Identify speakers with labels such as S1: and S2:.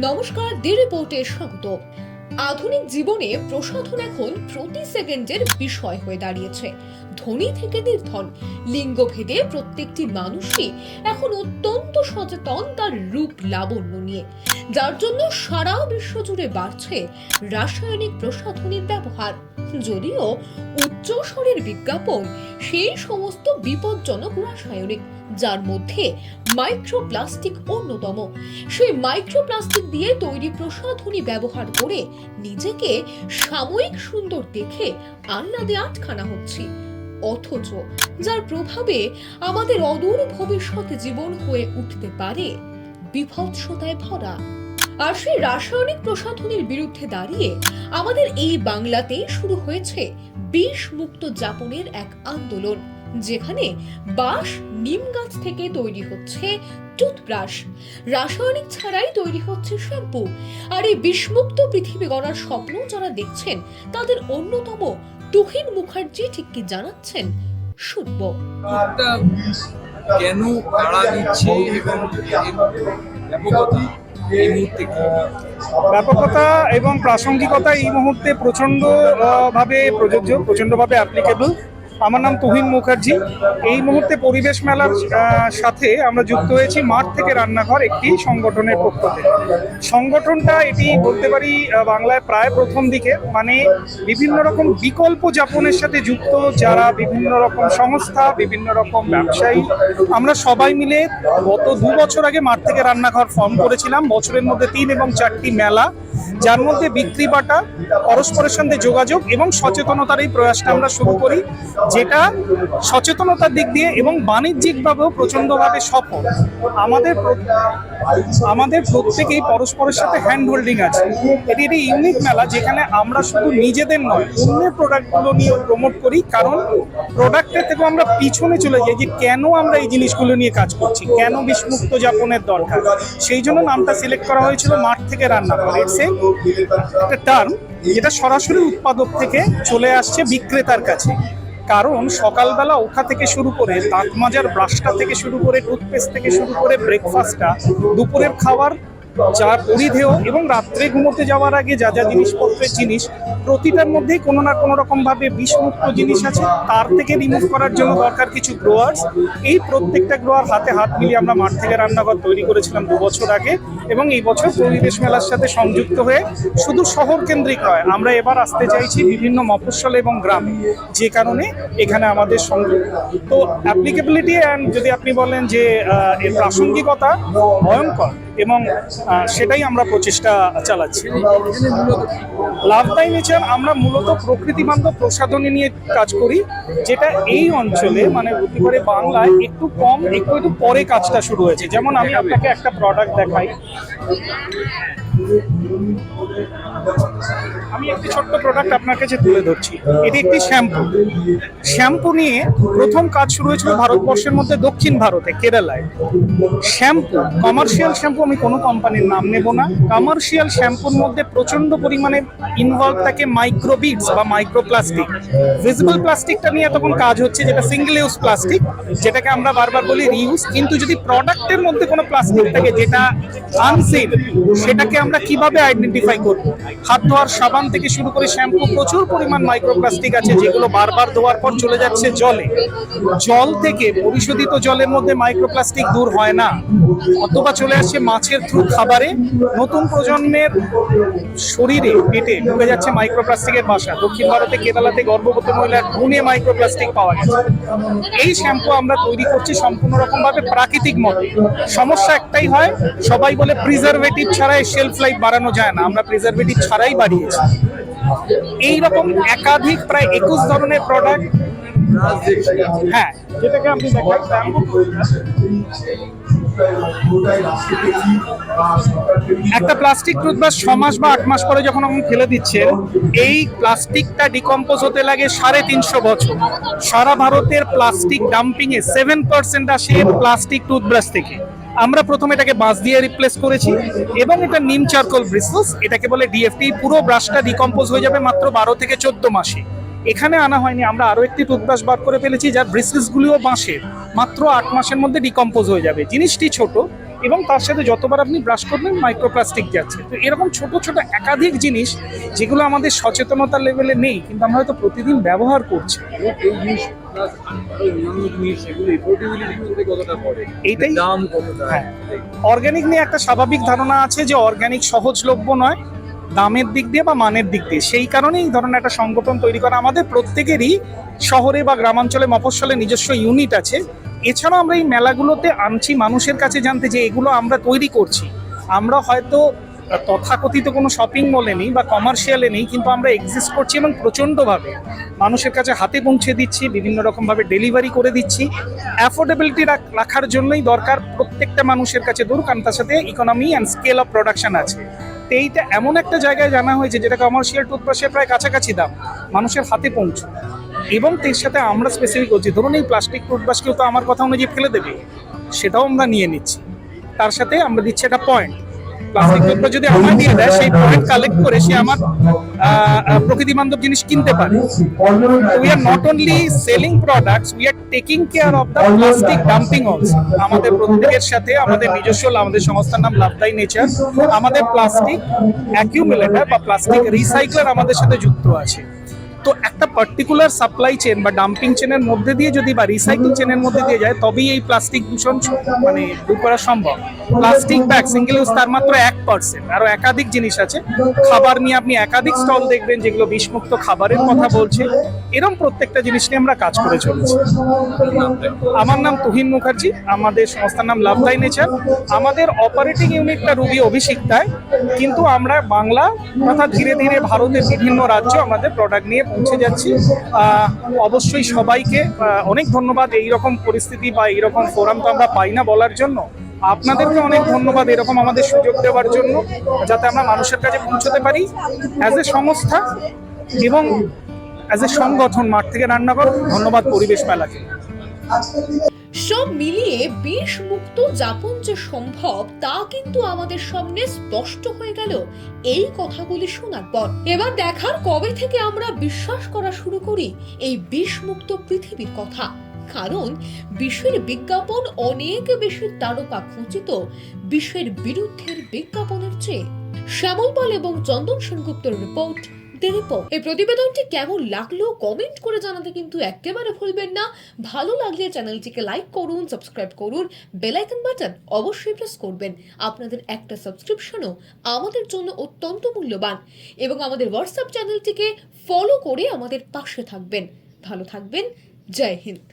S1: নমস্কার, দি রিপোর্টে স্বাগত। আধুনিক জীবনে প্রসাধন এখন প্রতি সেকেন্ডের বিষয় হয়ে দাঁড়িয়েছে। ধনী থেকে নির্ধন, লিঙ্গভেদে প্রত্যেকটি মানুষই এখন অত্যন্ত সচেতন তার রূপ লাবণ্য নিয়ে। যার জন্য সারা বিশ্ব জুড়ে বাড়ছে রাসায়নিক প্রসাধনীর ব্যবহার। যদিও উচ্চ স্বরের বিজ্ঞাপন সেই সমস্ত বিপজ্জনক রাসায়নিক, যার মধ্যে মাইক্রোপ্লাস্টিক অন্যতম। সেই মাইক্রোপ্লাস্টিক দিয়ে তৈরি প্রসাধনী ব্যবহার করে নিজেকে সাময়িক সুন্দর দেখে আহ্লাদে আটখানা হচ্ছি। অথচ যার প্রভাবে আমাদের অদূর ভবিষ্যৎ জীবন হয়ে উঠতে পারে, বিভৎসতায় ভরা আর সেই রাসায়নিক প্রসাধনীর বিরুদ্ধে দাঁড়িয়ে আমাদের এই বাংলাতেই শুরু হয়েছে বিষ মুক্ত যাপনের এক আন্দোলন, যেখানে বাঁশ, নিম গাছ থেকে তৈরি হচ্ছে টুথব্রাশ। রাসায়নিক ছাড়াই তৈরি হচ্ছে শ্যাম্পু। আর এই বিষমুক্ত পৃথিবী গড়ার স্বপ্ন যারা দেখছেন, তাদের অন্যতম তুহিন মুখার্জি ঠিক কি জানাচ্ছেন? শুনব।
S2: কেন কারা দিচ্ছে এবং এই মুহূর্তে
S3: ব্যাপকতা এবং প্রাসঙ্গিকতা এই মুহূর্তে প্রচন্ডভাবে প্রযোজ্য প্রচণ্ডভাবে অ্যাপ্লিকেবল আমার নাম তুহিন মুখার্জি। এই মুহূর্তে পরিবেশ মেলার সাথে আমরা যুক্ত হয়েছি মাঠ থেকে রান্নাঘর একটি সংগঠনের পক্ষ থেকে। সংগঠনটা এটি বলতে পারি বাংলায় প্রায় প্রথম দিকে। মানে বিভিন্ন রকম বিকল্প যাপনের সাথে যুক্ত যারা বিভিন্ন রকম সংস্থা, বিভিন্ন রকম ব্যবসায়ী, আমরা সবাই মিলে গত দু বছর আগে মাঠ থেকে রান্নাঘর ফর্ম করেছিলাম। বছরের মধ্যে তিন এবং চারটি মেলা, যার মধ্যে বিক্রি বাটা, পরস্পরের সঙ্গে যোগাযোগ এবং সচেতনতার এই প্রয়াসটা আমরা শুরু করি। যেটা সচেতনতার দিক দিয়ে এবং বাণিজ্যিকভাবেও প্রচণ্ডভাবে সফল। আমাদের আমাদের প্রত্যেকেই পরস্পরের সাথে হ্যান্ড হোল্ডিং আছে। এটি একটি ইউনিক মেলা যেখানে আমরা শুধু নিজেদের নয়, অন্যের প্রোডাক্টগুলো নিয়ে প্রমোট করি। কারণ প্রোডাক্টের থেকে আমরা পিছনে চলে যাই যে কেন আমরা এই জিনিসগুলো নিয়ে কাজ করছি, কেন বিষমুক্ত যাপনের দরকার। সেই জন্য নামটা সিলেক্ট করা হয়েছিল মাঠ থেকে রান্না করে। ইটস একটা টার্ম যেটা সরাসরি উৎপাদক থেকে চলে আসছে বিক্রেতার কাছে। কারণ সকালবেলা ওঠা থেকে শুরু করে দাঁত মাজার ব্রাশটা থেকে শুরু করে টুথপেস্ট থেকে শুরু করে ব্রেকফাস্টটা দুপুরের খাবার যা পরিধেয় এবং রাত্রে ঘুমোতে যাওয়ার আগে যা যা জিনিসপত্রের জিনিস, প্রতিটার মধ্যেই কোনো না কোনো রকমভাবে বিষমুক্ত জিনিস আছে। তার থেকে রিমুভ করার জন্য দরকার কিছু গ্রোয়ার্স এই প্রত্যেকটা গ্রোয়ার হাতে হাত মিলিয়ে আমরা মাঠ থেকে রান্নাঘর তৈরি করেছিলাম দু বছর আগে এবং এই বছর পরিবেশ মেলার সাথে সংযুক্ত হয়ে শুধু শহর কেন্দ্রিক নয়, আমরা এবার আসতে চাইছি বিভিন্ন মফস্বল এবং গ্রামে, যে কারণে এখানে আমাদের সংযোগ তো অ্যাপ্লিকেবিলিটি অ্যান্ড যদি আপনি বলেন যে এর প্রাসঙ্গিকতা ভয়ঙ্কর। এবং সেটাই আমরা প্রচেষ্টা চালাচ্ছি। লাভ বাই নেচার আমরা মূলত প্রকৃতি বান্ধব প্রসাধনী নিয়ে কাজ করি, যেটা এই অঞ্চলে মানে পারে বাংলায় একটু কম, একটু একটু পরে কাজটা শুরু হয়েছে। যেমন আমি আপনাকে একটা প্রোডাক্ট দেখাই। আমি একটি ছোট্ট প্রোডাক্ট আপনার কাছে তুলে ধরছি। এটি একটি শ্যাম্পু শ্যাম্পু নিয়ে প্রথম কাজ শুরু হয়েছিল ভারতবর্ষের মধ্যে দক্ষিণ ভারতে, কেরালায়। শ্যাম্পু কমার্শিয়াল শ্যাম্পু আমি কোনো কোম্পানির নাম নেব না। কমার্শিয়াল শ্যাম্পুর মধ্যে প্রচণ্ড পরিমাণে ইনভলভ থাকে মাইক্রোবিটস বা মাইক্রোপ্লাস্টিক ভিজিবল প্লাস্টিকটা নিয়ে তখন কাজ হচ্ছে যেটা সিঙ্গেল ইউজ প্লাস্টিক যেটাকে আমরা বারবার বলি রিউজ কিন্তু যদি প্রোডাক্টের মধ্যে কোনো প্লাস্টিক থাকে যেটা আনসেফ সেটাকে আমরা কীভাবে আইডেন্টিফাই করব? হাত ধোয়ার সাবান থেকে শুরু করে শ্যাম্পু, প্রচুর পরিমাণ মাইক্রোপ্লাস্টিক আছে যেগুলো বারবার ধোয়ার পর চলে যাচ্ছে জলে। জল থেকে পরিশোধিত জলের মধ্যে মাইক্রোপ্লাস্টিক দূর হয় না। অথবা চলে আসছে মাছের থ্রু খাবারে। নতুন প্রজন্মের শরীরে, পেটে ঢুকে যাচ্ছে মাইক্রোপ্লাস্টিকের বাসা। দক্ষিণ ভারতে, কেরালাতে গর্ভবতী মহিলার গুণে মাইক্রোপ্লাস্টিক পাওয়া গেছে। এই শ্যাম্পু আমরা তৈরি করছি সম্পূর্ণ রকমভাবে প্রাকৃতিক মতে। সমস্যা একটাই হয়, সবাই বলে প্রিজারভেটিভ ছাড়া শেলফ লাইফ বাড়ানো যায় না আমরা প্রিজারভেটিভ ছাড়াই বাড়িয়েছি। এইরকম একাধিক প্রায় একুশ ধরনের প্রোডাক্ট হ্যাঁ। যেটাকে আপনি একটা প্লাস্টিক টুথব্রাশ ছ মাস বা আট মাস পরে যখন আপনি ফেলে দিচ্ছেন এই প্লাস্টিকটা ডিকম্পোজ হতে লাগে সাড়ে তিনশো বছর। সারা ভারতের প্লাস্টিক ডাম্পিং এ সেভেন পার্সেন্ট আসে প্লাস্টিক টুথব্রাশ থেকে। আমরা প্রথমে এটাকে বাঁশ দিয়ে রিপ্লেস করেছি এবং এটা নিম চারকোল ব্রিসলস এটাকে বলে ডিএফটি পুরো ব্রাশটা ডিকম্পোজ হয়ে যাবে মাত্র বারো থেকে চোদ্দ মাসে। এখানে আনা হয়নি, আমরা আরও একটি টুথব্রাশ বার করে ফেলেছি যার ব্রিসলেস গুলিও বাঁশের, মাত্র আট মাসের মধ্যে ডিকম্পোজ হয়ে যাবে। জিনিসটি ছোট এবং তার সাথে যতবার আপনি ব্রাশ করবেন মাইক্রোপ্লাস্টিক যাচ্ছে। তো এরকম ছোট ছোট একাধিক জিনিস যেগুলো আমাদের সচেতনতার লেভেলে নেই, কিন্তু আমরা হয়তো প্রতিদিন ব্যবহার করছি।
S2: এই জিনিস প্লাস অন্যান্য জিনিস সেগুলো এফোর্ডেবিলিটির মধ্যে কতটা পড়ে?
S3: এইটাই-
S2: দাম কতটা?
S3: হ্যাঁ। অর্গ্যানিক নিয়ে একটা স্বাভাবিক ধারণা আছে যে অর্গ্যানিক সহজলভ্য নয় দামের দিক দিয়ে বা মানের দিক দিয়ে। সেই কারণেই এই ধরনের একটা সংগঠন তৈরি করা। আমাদের প্রত্যেকেরই শহরে বা গ্রামাঞ্চলে মফস্বলে নিজস্ব ইউনিট আছে। এছাড়াও আমরা এই মেলাগুলোতে আনছি মানুষের কাছে জানতে যে এগুলো আমরা তৈরি করছি। আমরা হয়তো তথাকথিত কোনো শপিং মলে নেই বা কমার্শিয়ালে নেই, কিন্তু আমরা এক্সিস্ট করছি এবং প্রচণ্ডভাবে মানুষের কাছে হাতে পৌঁছে দিচ্ছি, বিভিন্ন রকমভাবে ডেলিভারি করে দিচ্ছি। অ্যাফোর্ডেবিলিটি রাখার জন্যই দরকার প্রত্যেকটা মানুষের কাছে দূর কারণ তার সাথে economy and scale of production আছে। তো এইটা এমন একটা জায়গায় জানা হয়েছে যেটা কমার্শিয়াল টুথব্রাশের প্রায় কাছাকাছি দাম, মানুষের হাতে পৌঁছে। এবং এর সাথে আমরা স্পেসিফিক করছি, ধরুন এই প্লাস্টিক টুথব্রাশ কেউ তো আমার কথা অনুযায়ী ফেলে দেবে, সেটাও আমরা নিয়ে নিচ্ছি। তার সাথে আমরা দিচ্ছি একটা পয়েন্ট প্লাস্টিক টুথব্রাশ যদি আমায় দিয়ে দেয় সেই পয়েন্ট কালেক্ট করে সে আমার প্রকৃতি বান্ধব জিনিস কিনতে পারে। We are not only selling products we are taking care of the plastic dumping also. আমাদের প্রত্যেকের সাথে আমাদের নিজস্ব আমাদের সংস্থার নাম লাভদাই নেচার আমাদের প্লাস্টিক অ্যাকিউমুলেটর বা প্লাস্টিক রিসাইক্লার আমাদের সাথে যুক্ত আছে। তো একটা পার্টিকুলার সাপ্লাই চেন বা ডাম্পিং চেনের মধ্যে দিয়ে যদি বা রিসাইক্লিং চেনের মধ্যে দিয়ে যায়, তবেই এই প্লাস্টিক দূষণ মানে দূর করা সম্ভব। প্লাস্টিক ব্যাগ সিঙ্গেল ইউজ তার মাত্র এক পার্সেন্ট আরও একাধিক জিনিস আছে। খাবার নিয়ে আপনি একাধিক স্টল দেখবেন যেগুলো বিষমুক্ত খাবারের কথা বলছে। এরকম প্রত্যেকটা জিনিস নিয়ে আমরা কাজ করে চলেছি। আমার নাম তুহিন মুখার্জি। আমাদের সংস্থার নাম লাভদাই নেচার আমাদের অপারেটিং ইউনিটটা রুবি অভিষিক্তায় কিন্তু আমরা বাংলা তথা ধীরে ধীরে ভারতের বিভিন্ন রাজ্য আমাদের প্রোডাক্ট নিয়ে পৌঁছে যাচ্ছি। অবশ্যই সবাইকে অনেক ধন্যবাদ এই রকম পরিস্থিতি বা এই রকম ফোরাম তো আমরা পাই না বলার জন্য। আপনাদেরকে অনেক ধন্যবাদ এরকম আমাদের সুযোগ দেওয়ার জন্য, যাতে আমরা মানুষের কাছে পৌঁছতে পারি। অ্যাজ এ সংস্থা এবং অ্যাজ এ সংগঠন মাঠ থেকে রান্নাঘর, ধন্যবাদ পরিবেশ মেলাকে।
S1: সব মিলিয়ে বিষ মুক্ত যাপন যে সম্ভব, তা কিন্তু আমাদের সামনে স্পষ্ট হয়ে গেল। এই কথাগুলি শোনার পর, এবার দেখার কবে থেকে আমরা বিশ্বাস করা শুরু করি এই বিষ মুক্ত পৃথিবীর কথা? কারণ বিশ্বের বিজ্ঞাপন অনেক বেশি তারকা খচিত বিশ্বের বিরুদ্ধের বিজ্ঞাপনের চেয়ে। শ্যামল পাল এবং চন্দন সেনগুপ্তর রিপোর্ট রিপোর্ট। এই প্রতিবেদনটি কেমন লাগল কমেন্ট করে জানাতে কিন্তু একেবারে ভুলবেন না। ভালো লাগলে চ্যানেলটিকে লাইক করুন সাবস্ক্রাইব করুন বেল আইকন বাটন অবশ্যই প্রেস করবেন। আপনাদের একটা সাবস্ক্রিপশনও আমাদের জন্য অত্যন্ত মূল্যবান। এবং আমাদের হোয়াটসঅ্যাপ চ্যানেলটিকে ফলো করে আমাদের পাশে থাকবেন। ভালো থাকবেন। জয় হিন্দ।